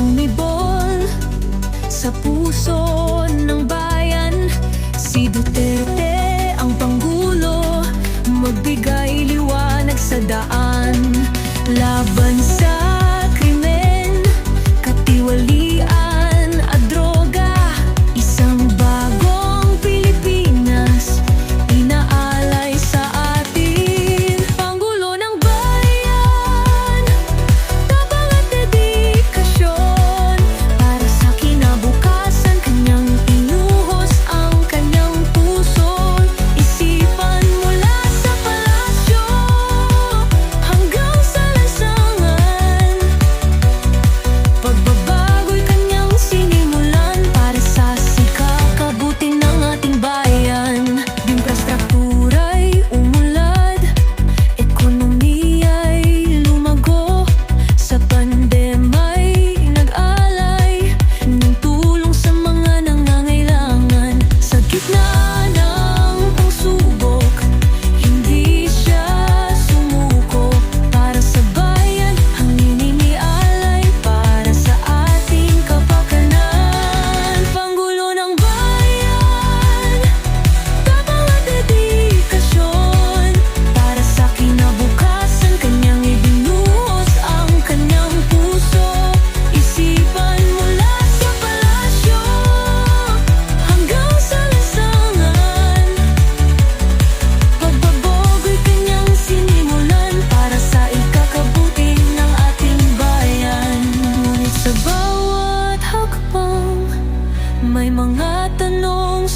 sumibol sa puso ng bayan. Si Duterte ang Pangulo, magbigay liwanag sa daan. Laban sa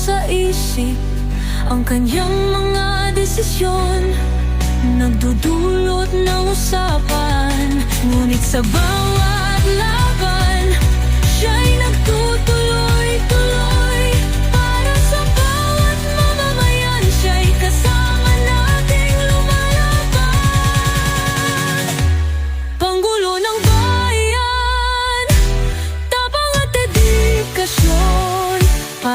sa isip Ang kanyang mga desisyon. Nagdudulot ng usapan Ngunit sa bawat laban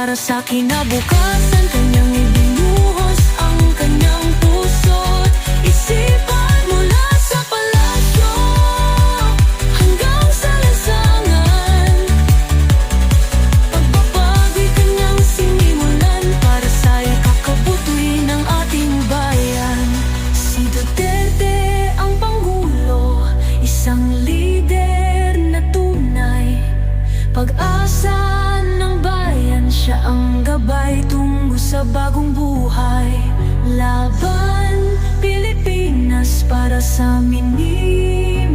Para sa kinabukasan. Kanyang ibinuhos ang kanyang puso't Isipan mula sa palasyo Hanggang sa lansangan. Pagbabago'y kanyang sinimulan Para sa ikakabuti ng ating bayan. Si Duterte ang Pangulo Isang lider na tunay. Pag-asa Siya ang gabay tungo sa bagong buhay. Laban Pilipinas para sa tagumpay